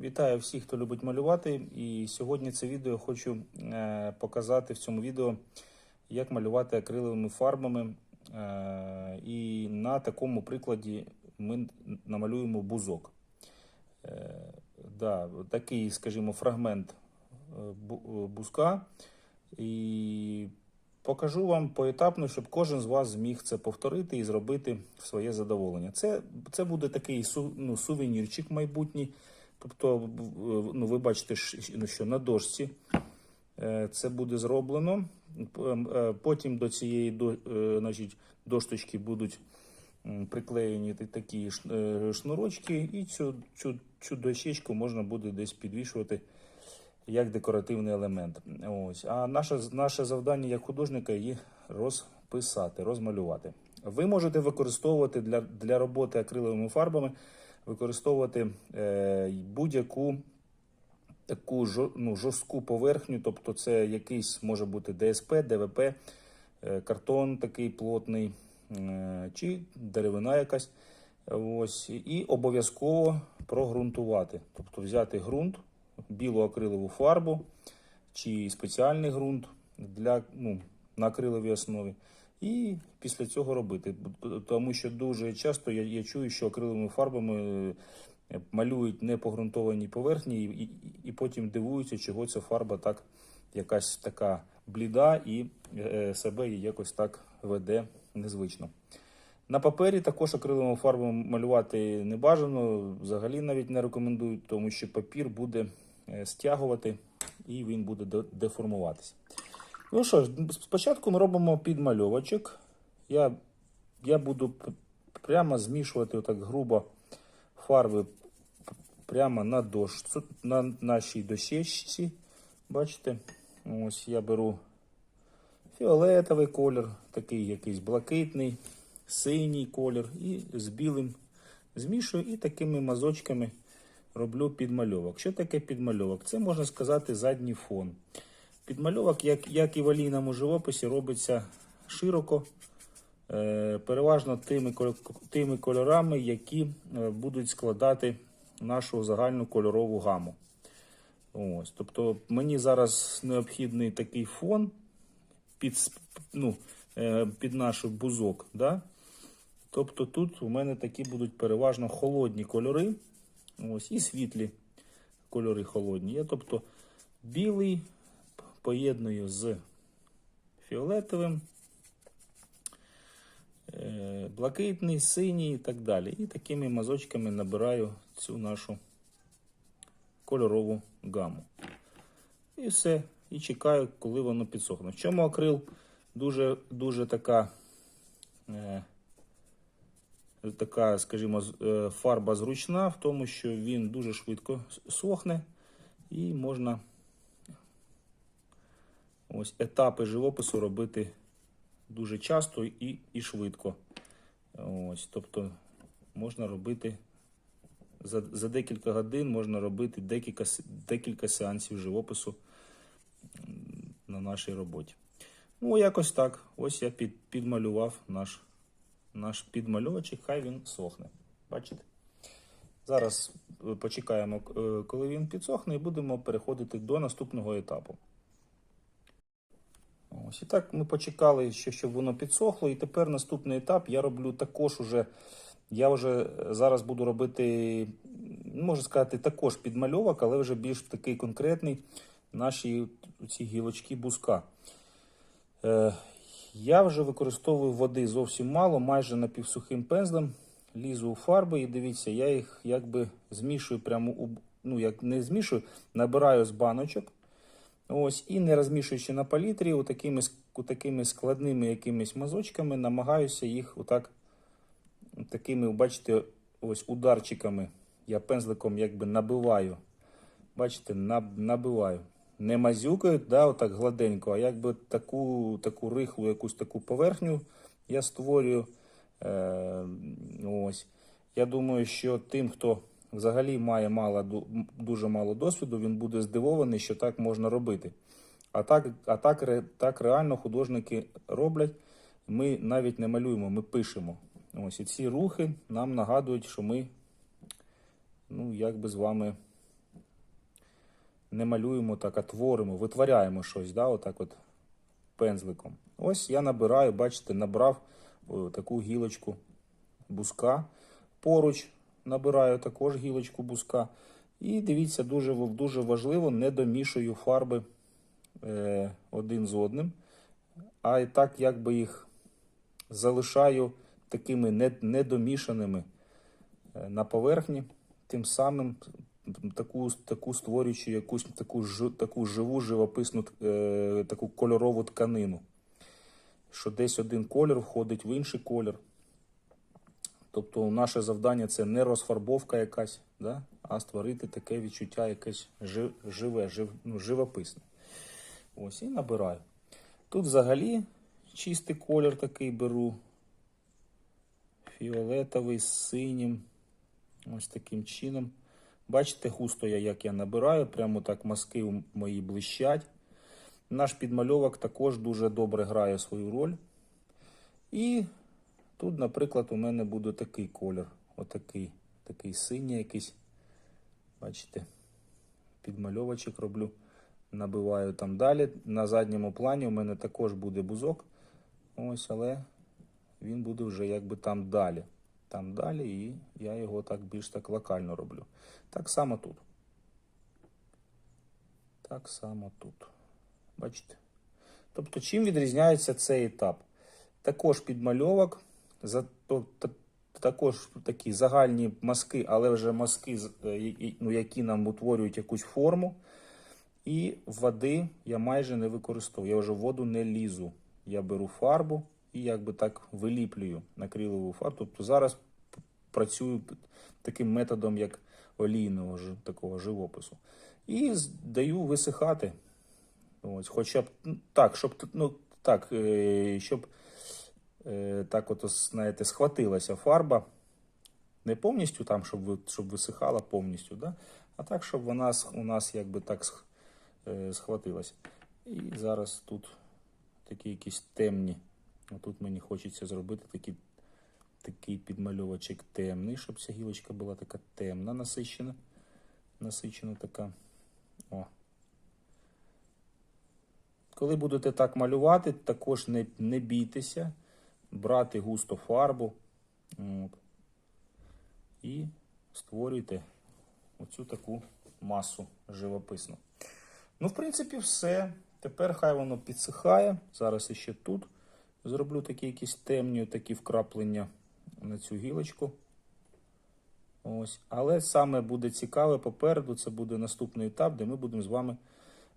Вітаю всіх, хто любить малювати. І сьогодні це відео хочу е, показати в цьому відео, як малювати акриловими фарбами. Е, і на такому прикладі ми намалюємо бузок. Е, да, такий, скажімо, фрагмент бузка. І покажу вам поетапно, щоб кожен з вас зміг це повторити і зробити своє задоволення. Це, це буде такий ну, сувенірчик майбутній. Тобто, ну, ви бачите, ну, що на дошці е, це буде зроблено. Е, Потім до цієї е, значить, дошточки будуть приклеєні такі шнурочки, і цю, цю, цю дощечку можна буде десь підвішувати як декоративний елемент. Ось. А наше, наше завдання як художника її розписати, розмалювати. Ви можете використовувати для, для роботи акриловими фарбами, використовувати е, будь-яку таку ну, жорстку поверхню, тобто це якийсь може бути ДСП, ДВП, е, картон такий плотний, е, чи деревина якась. Ось, і обов'язково прогрунтувати. Тобто взяти ґрунт, білу акрилову фарбу чи спеціальний ґрунт для, ну, на акриловій основі. І після цього робити. Тому що дуже часто я, я чую, що акриловими фарбами е, малюють непогрунтовані поверхні і, і, і потім дивуються, чого ця фарба так якась така бліда і е, себе якось так веде незвично. На папері також акриловими фарбами малювати не бажано, взагалі навіть не рекомендують, тому що папір буде е, стягувати і він буде де- деформуватися. Ну що ж, спочатку ми робимо підмальовочок. Я, я буду прямо змішувати отак грубо фарби прямо на дошці, на нашій дощечці. Бачите? Ось я беру фіолетовий колір, такий якийсь блакитний, синій колір і з білим змішую і такими мазочками роблю підмальовок. Що таке підмальовок? Це можна сказати задній фон. Підмальовок, як, як і в олійному живописі, робиться широко, е, переважно тими, тими кольорами, які е, будуть складати нашу загальну кольорову гаму. Ось, тобто мені зараз необхідний такий фон під, ну, е, під наш бузок. Да? Тобто тут у мене такі будуть переважно холодні кольори. Ось, і світлі кольори холодні. Я тобто білий поєдную з фіолетовим, е, блакитний, синій і так далі. І такими мазочками набираю цю нашу кольорову гаму. І все. І чекаю, коли воно підсохне. В чому акрил дуже, дуже така, е, така, скажімо, е, фарба зручна, в тому, що він дуже швидко сохне і можна ось етапи живопису робити дуже часто і, і швидко. Ось, тобто можна робити за, за декілька годин можна робити декілька, декілька сеансів живопису на нашій роботі. Ну, якось так. Ось я під, підмалював наш, наш підмальовочок, хай він сохне. Бачите? Зараз е, почекаємо, е, коли він підсохне, і будемо переходити до наступного етапу. Ось і так ми почекали, що, щоб воно підсохло. І тепер наступний етап я роблю також уже. Я вже е, зараз буду робити, можна сказати, також підмальовок, але вже більш такий конкретний наші ці гілочки бузка. Е, я вже використовую води зовсім мало, майже напівсухим пензлем. Лізу у фарби і дивіться, я їх якби змішую прямо у ну як не змішую, набираю з баночок. Ось, і не розмішуючи на палітрі, отакими, отакими складними якимись мазочками, намагаюся їх отак, такими, бачите, ось ударчиками. Я пензликом якби набиваю. Бачите, наб, набиваю. Не мазюкаю, да, отак гладенько, а якби таку, таку рихлу, якусь таку поверхню я створюю. Е, ось. Я думаю, що тим, хто взагалі має мало, дуже мало досвіду, він буде здивований, що так можна робити. А так, а так, так реально художники роблять. Ми навіть не малюємо, ми пишемо. Ось і ці рухи нам нагадують, що ми ну, якби з вами не малюємо так, а творимо, витворяємо щось, да, отак от пензликом. Ось я набираю, бачите, набрав о, таку гілочку буска. Поруч набираю також гілочку буска. І дивіться, дуже, дуже важливо, не домішую фарби е, один з одним, а і так якби їх залишаю такими недомішаними е, на поверхні, тим самим таку, таку створюючи якусь таку, таку живу, живописну, е, таку кольорову тканину. Що десь один колір входить в інший колір. Тобто наше завдання це не розфарбовка якась, да? а створити таке відчуття якесь жи- живе, жив, ну, живописне. Ось і набираю. Тут взагалі чистий колір такий беру. Фіолетовий з синім. Ось таким чином. Бачите, густо я, як я набираю, прямо так мазки мої блищать. Наш підмальовок також дуже добре грає свою роль. І тут, наприклад, у мене буде такий колір. Отакий, такий синій якийсь. Бачите, підмальовочок роблю. Набиваю там далі. На задньому плані у мене також буде бузок. Ось, але він буде вже якби там далі. Там далі, і я його так більш так локально роблю. Так само тут. Так само тут. Бачите? Тобто, чим відрізняється цей етап? Також підмальовок, за, то, та- також такі загальні мазки, але вже мазки, е, ну, які нам утворюють якусь форму. І води я майже не використовую. Я вже в воду не лізу. Я беру фарбу і якби так виліплюю акрилову фарбу. Тобто зараз працюю таким методом, як олійного такого живопису. І даю висихати. Ось, хоча б ну, так, щоб ну, так, щоб е, так от, знаєте, схватилася фарба. Не повністю там, щоб, щоб висихала повністю, да? а так, щоб вона у нас якби так е, схватилася. І зараз тут такі якісь темні. Тут мені хочеться зробити такі, такий підмальовочок темний, щоб ця гілочка була така темна, насичена. Насичена така. О. Коли будете так малювати, також не, не бійтеся брати густо фарбу. От, і створюйте оцю таку масу живописну. Ну, в принципі, все. Тепер хай воно підсихає. Зараз ще тут зроблю такі якісь темні такі вкраплення на цю гілочку. Ось. Але саме буде цікаве попереду, це буде наступний етап, де ми будемо з вами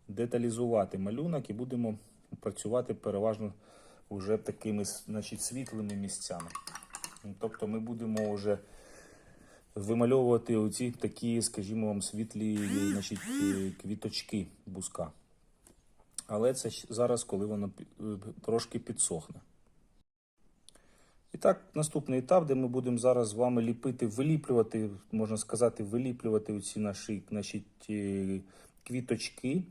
деталізувати малюнок і будемо працювати переважно вже такими значить, світлими місцями. Тобто ми будемо вже вимальовувати оці такі, скажімо вам, світлі значить, е, квіточки буска. Але це зараз, коли воно е, трошки підсохне. І так, наступний етап, де ми будемо зараз з вами ліпити, виліплювати, можна сказати, виліплювати оці наші, наші ті квіточки.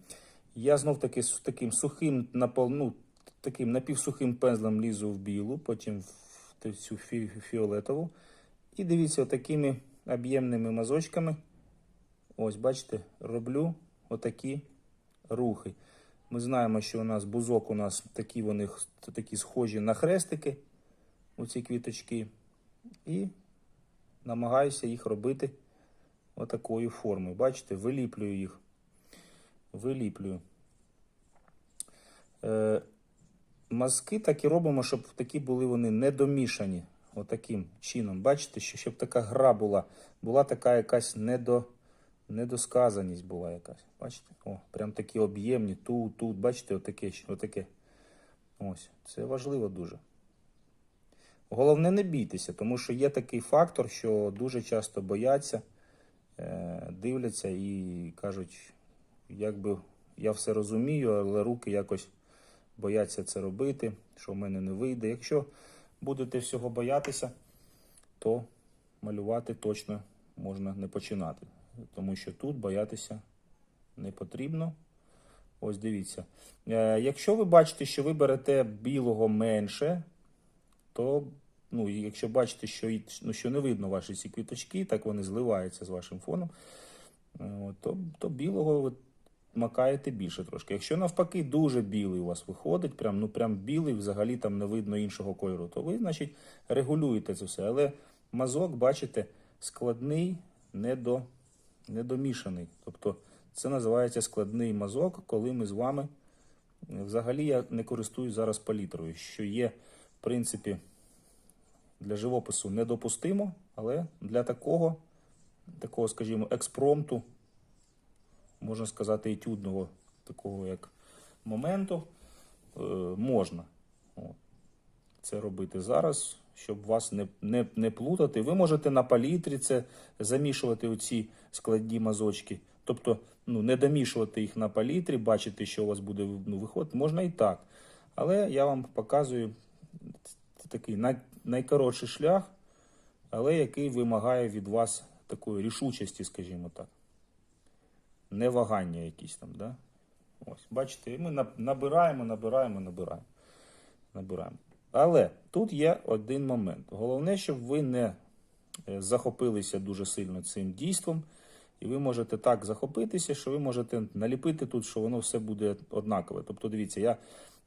Я знов таки з таким сухим ну, таким напівсухим пензлем лізу в білу, потім в цю фі- фіолетову. І дивіться, такими об'ємними мазочками. Ось, бачите, роблю отакі рухи. Ми знаємо, що у нас бузок у нас такі вони такі схожі на хрестики, оці квіточки. І намагаюся їх робити отакою формою. Бачите, виліплюю їх. Виліплюю. Е, мазки так і робимо, щоб такі були вони не домішані. Отаким чином. Бачите, що щоб така гра була, була така якась недо, недосказаність була якась. Бачите? О, прям такі об'ємні, тут, тут, бачите, отаке, отаке. Ось, це важливо дуже. Головне, не бійтеся, тому що є такий фактор, що дуже часто бояться, е, дивляться і кажуть, якби я все розумію, але руки якось бояться це робити, що в мене не вийде. Якщо будете всього боятися, то малювати точно можна не починати. Тому що тут боятися не потрібно. Ось дивіться. Е, якщо ви бачите, що ви берете білого менше, то ну, якщо бачите, що, ну, що не видно ваші ці квіточки, так вони зливаються з вашим фоном, е, то, то білого макаєте більше трошки. Якщо навпаки дуже білий у вас виходить, прям, ну прям білий, взагалі там не видно іншого кольору, то ви, значить, регулюєте це все. Але мазок, бачите, складний, недо, недомішаний. Тобто це називається складний мазок, коли ми з вами. Взагалі я не користуюсь зараз палітрою, що є, в принципі, для живопису недопустимо, але для такого, такого, скажімо, експромту, можна сказати, етюдного такого як моменту, е, можна це робити зараз, щоб вас не, не, не плутати. Ви можете на палітрі це замішувати оці складні мазочки. Тобто ну, не домішувати їх на палітрі, бачити, що у вас буде ну, виходити, можна і так. Але я вам показую такий най, найкоротший шлях, але який вимагає від вас такої рішучості, скажімо так. Не вагання якісь там, да? Ось, бачите, ми набираємо, набираємо, набираємо. Набираємо. Але тут є один момент. Головне, щоб ви не е, захопилися дуже сильно цим дійством. І ви можете так захопитися, що ви можете наліпити тут, що воно все буде однакове. Тобто, дивіться, я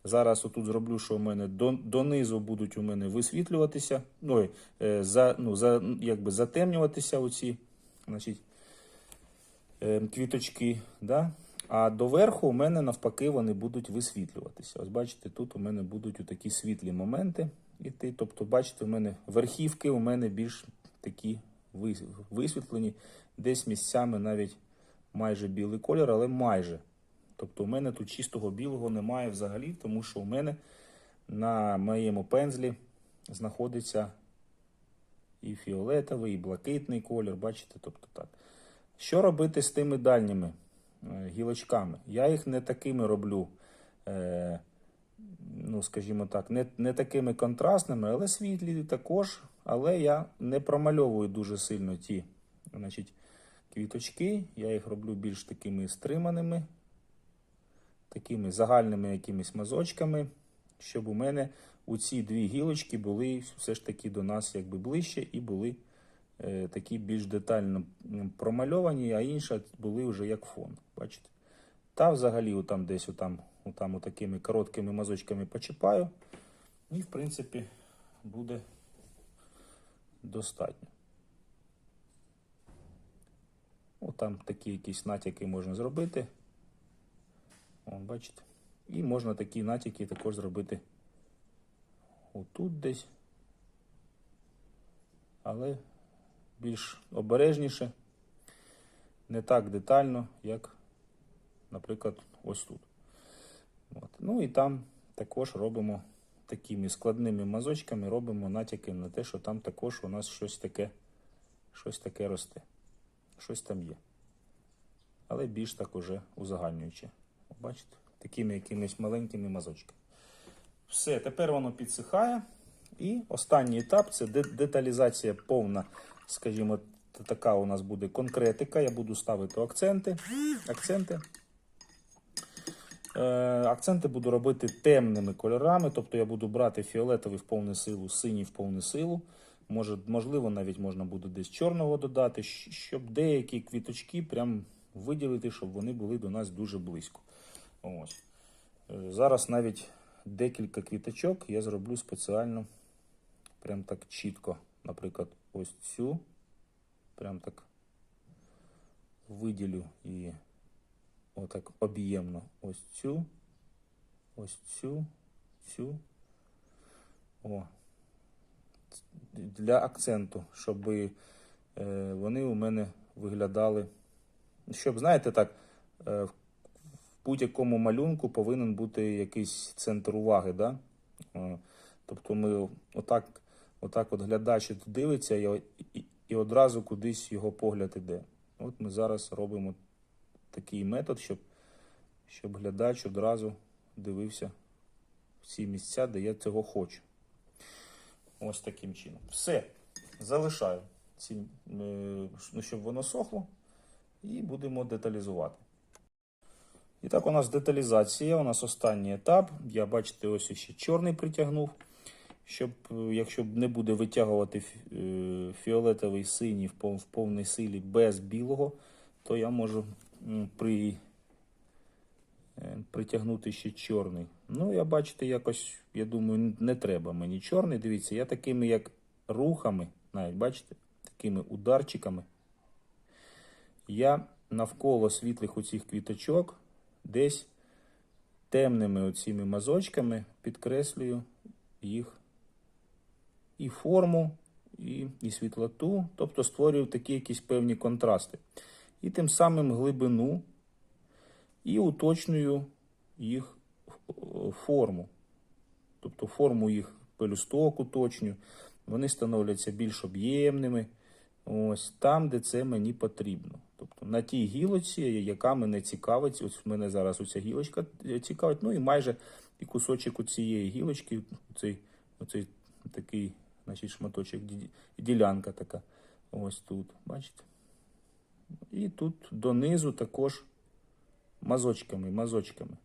зараз отут зроблю, що у мене донизу будуть у мене висвітлюватися, ну, е, за, ну, за, якби затемнюватися оці значить, квіточки. Да? А доверху у мене навпаки вони будуть висвітлюватися. Ось бачите, тут у мене будуть такі світлі моменти іти. Тобто, бачите, у мене верхівки у мене більш такі висвітлені, десь місцями навіть майже білий колір, але майже. Тобто у мене тут чистого білого немає взагалі, тому що у мене на моєму пензлі знаходиться і фіолетовий, і блакитний колір, бачите, тобто так. Що робити з тими дальніми е, гілочками? Я їх не такими роблю, е, ну, скажімо так, не, не такими контрастними, але світлі також. Але я не промальовую дуже сильно ті значить, квіточки. Я їх роблю більш такими стриманими, такими загальними якимись мазочками, щоб у мене у ці дві гілочки були все ж таки до нас якби ближче і були такі більш детально промальовані, а інші були вже як фон. Бачите? Та взагалі отам десь отам, отам отакими короткими мазочками почіпаю. І, в принципі, буде достатньо. Отам такі якісь натяки можна зробити. О, бачите. І можна такі натяки також зробити отут десь. Але більш обережніше, не так детально, як, наприклад, ось тут. От. Ну і там також робимо такими складними мазочками, робимо натяки на те, що там також у нас щось таке, щось таке росте. Щось там є. Але більш так уже узагальнюючи. Бачите? Такими якимись маленькими мазочками. Все, тепер воно підсихає. І останній етап це деталізація повна, скажімо, така у нас буде конкретика. Я буду ставити акценти. акценти. Е, акценти буду робити темними кольорами, тобто я буду брати фіолетовий в повну силу, синій в повну силу. Може, можливо, навіть можна буде десь чорного додати, щоб деякі квіточки прям виділити, щоб вони були до нас дуже близько. Ось. Е, Зараз навіть декілька квіточок я зроблю спеціально, прям так чітко. Наприклад, ось цю, прям так виділю і отак об'ємно. Ось цю, ось цю, цю. О. Для акценту, щоб е, вони у мене виглядали. Щоб, знаєте, так, е, в будь-якому малюнку повинен бути якийсь центр уваги. Да? Е, Тобто ми отак, отак от глядач дивиться і, і, одразу кудись його погляд іде. От ми зараз робимо такий метод, щоб, щоб глядач одразу дивився в ці місця, де я цього хочу. Ось таким чином. Все. Залишаю, ці, е, ну, щоб воно сохло, і будемо деталізувати. І так, у нас деталізація, у нас останній етап. Я, бачите, ось ще чорний притягнув. Щоб, е, якщо не буде витягувати е, фіолетовий синій в повній силі без білого, то я можу при е, притягнути ще чорний. Ну, я бачите, якось, я думаю, не треба мені чорний. Дивіться, я такими як рухами, навіть бачите, такими ударчиками. Я навколо світлих оцих квіточок десь темними оціми мазочками підкреслюю їх і форму, і, і світлоту, тобто створюю такі якісь певні контрасти. І тим самим глибину і уточнюю їх е, форму. Тобто форму їх пелюсток уточнюю. Вони становляться більш об'ємними. Ось там, де це мені потрібно. Тобто на тій гілочці, яка мене цікавить, ось мене зараз оця гілочка цікавить, ну і майже і кусочок у цієї гілочки, оцей, оцей такий, значить, шматочок, ділянка така. Ось тут, бачите? І тут донизу також мазочками, мазочками.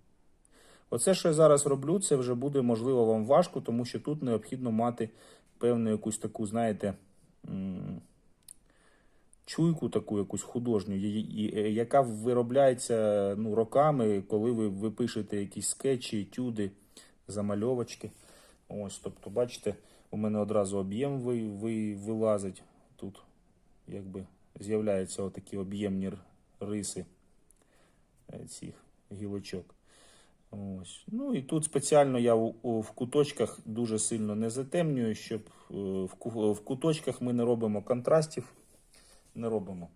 Оце, що я зараз роблю, це вже буде можливо вам важко, тому що тут необхідно мати певну якусь таку, знаєте, чуйку таку якусь художню, яка виробляється ну, роками, коли ви, ви пишете якісь скетчі, етюди, замальовочки. Ось, тобто, бачите, у мене одразу об'єм ви, ви, вилазить. Тут якби з'являються отакі об'ємні риси е, цих гілочок. Ось. Ну і тут спеціально я в куточках дуже сильно не затемнюю, щоб е, в, в куточках ми не робимо контрастів, не робимо.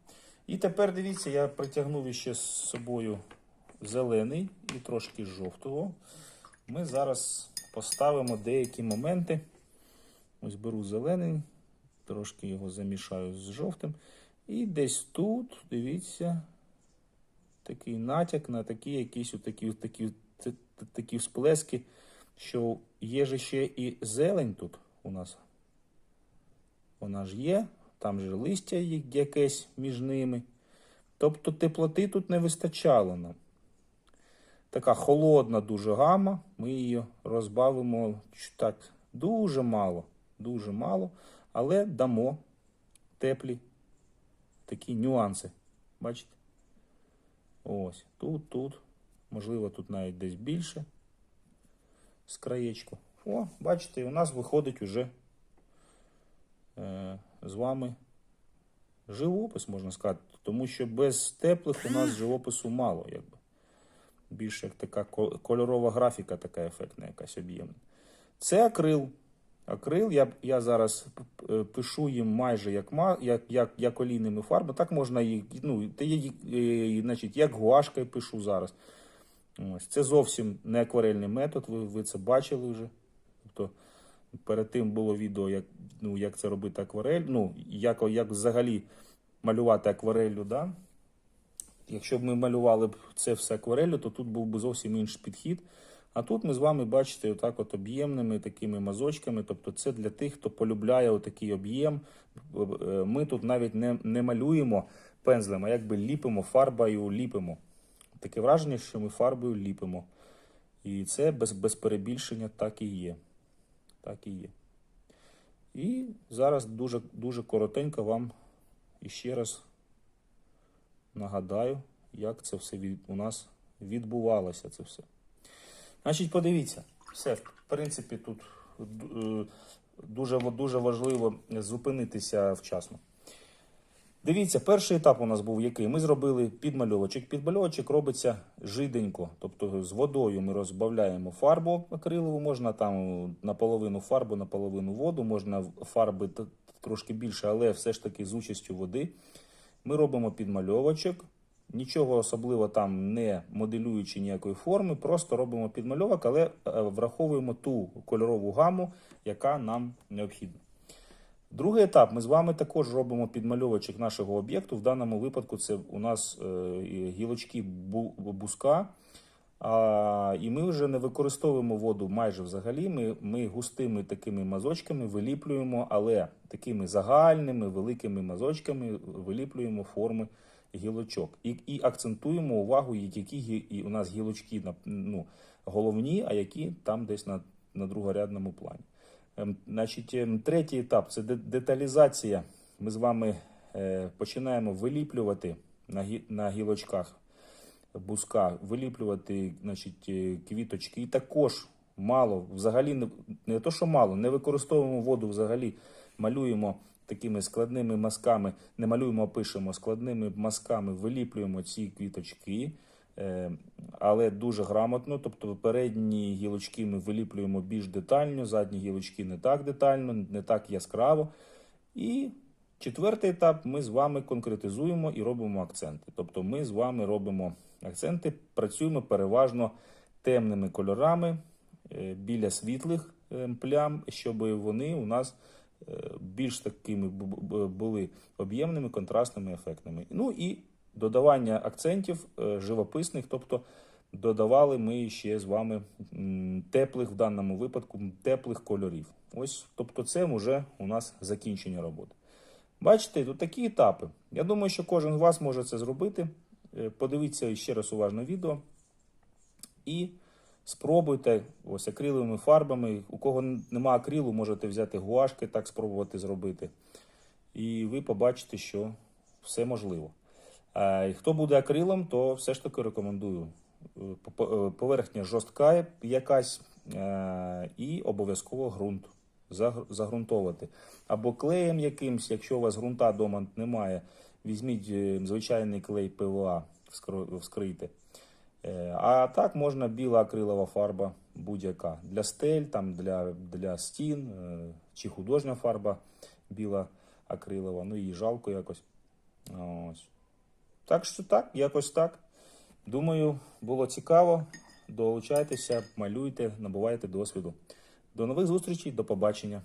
І тепер дивіться, я притягнув ще з собою зелений і трошки жовтого. Ми зараз поставимо деякі моменти. Ось беру зелений, трошки його замішаю з жовтим. І десь тут, дивіться, такий натяк на такі якісь отакі, такі, такі всплески, що є ж ще і зелень тут у нас. Вона ж є, там же листя якесь між ними. Тобто теплоти тут не вистачало нам. Така холодна дуже гама, ми її розбавимо так дуже мало, дуже мало, але дамо теплі такі нюанси. Бачите? Ось, тут, тут, можливо, тут навіть десь більше з краєчку. О, бачите, у нас виходить уже е, з вами живопис, можна сказати, тому що без теплих у нас живопису мало, якби. Більше як така кольорова графіка, така ефектна, якась об'ємна. Це акрил. Акрил, я, я зараз е, пишу їм майже як, як, як, як олійними фарбами. Так можна їх, ну, я е, значить, як гуашкою пишу зараз. Ось. Це зовсім не акварельний метод, ви, ви це бачили вже. Тобто перед тим було відео, як, ну, як це робити акварель, ну, як, як взагалі малювати акварелью, да? Якщо б ми малювали б це все акварелью, то тут був би зовсім інший підхід. А тут ми з вами бачите, отак от об'ємними такими мазочками. Тобто це для тих, хто полюбляє отакий об'єм. Е, Ми тут навіть не, не малюємо пензлем, а якби ліпимо фарбою, ліпимо. Таке враження, що ми фарбою ліпимо. І це без, без перебільшення так і є. Так і є. І зараз дуже, дуже коротенько вам іще раз нагадаю, як це все від, у нас відбувалося. Це все. Значить, подивіться, все, в принципі, тут е, дуже, дуже важливо зупинитися вчасно. Дивіться, перший етап у нас був який? Ми зробили підмальовочок. Підмальовочок робиться жиденько, тобто з водою ми розбавляємо фарбу акрилову, можна там наполовину фарбу, наполовину воду, можна фарби трошки більше, але все ж таки з участю води. Ми робимо підмальовочок, нічого особливо там не моделюючи ніякої форми, просто робимо підмальовок, але е, враховуємо ту кольорову гаму, яка нам необхідна. Другий етап. Ми з вами також робимо підмальовочок нашого об'єкту. В даному випадку це у нас е, гілочки буска. І ми вже не використовуємо воду майже взагалі. Ми, ми густими такими мазочками виліплюємо, але такими загальними великими мазочками виліплюємо форми гілочок. І, і акцентуємо увагу, які гі- у нас гілочки на, ну, головні, а які там десь на, на другорядному плані. Ем, Значить, ем, третій етап це деталізація. Ми з вами е, починаємо виліплювати на, гі- на гілочках бузка, виліплювати значить, е, квіточки. І також мало, взагалі не, не то, що мало, не використовуємо воду взагалі, малюємо такими складними мазками, не малюємо, а пишемо складними мазками, виліплюємо ці квіточки. Е, але дуже грамотно, тобто передні гілочки ми виліплюємо більш детально, задні гілочки не так детально, не так яскраво. І четвертий етап ми з вами конкретизуємо і робимо акценти. Тобто ми з вами робимо акценти, працюємо переважно темними кольорами е, біля світлих е, плям, щоб вони у нас більш такими бу- бу- були об'ємними, контрастними, ефектними. Ну і додавання акцентів е, живописних, тобто додавали ми ще з вами теплих, в даному випадку, теплих кольорів. Ось, тобто, це вже у нас закінчення роботи. Бачите, тут такі етапи. Я думаю, що кожен з вас може це зробити. Е, Подивіться ще раз уважно відео і спробуйте ось акриловими фарбами. У кого нема акрилу, можете взяти гуашки, так спробувати зробити. І ви побачите, що все можливо. А і хто буде акрилом, то все ж таки рекомендую. Е, е, Поверхня жорстка якась е, і обов'язково ґрунт загрунтовувати. Або клеєм якимсь, якщо у вас ґрунта вдома немає, візьміть звичайний клей ПВА, вскрийте. Е, А так можна біла акрилова фарба будь-яка. Для стель, там, для, для стін е, чи художня фарба біла акрилова. Ну її жалко якось. Ось. Так що так, якось так. Думаю, було цікаво. Долучайтеся, малюйте, набувайте досвіду. До нових зустрічей, до побачення.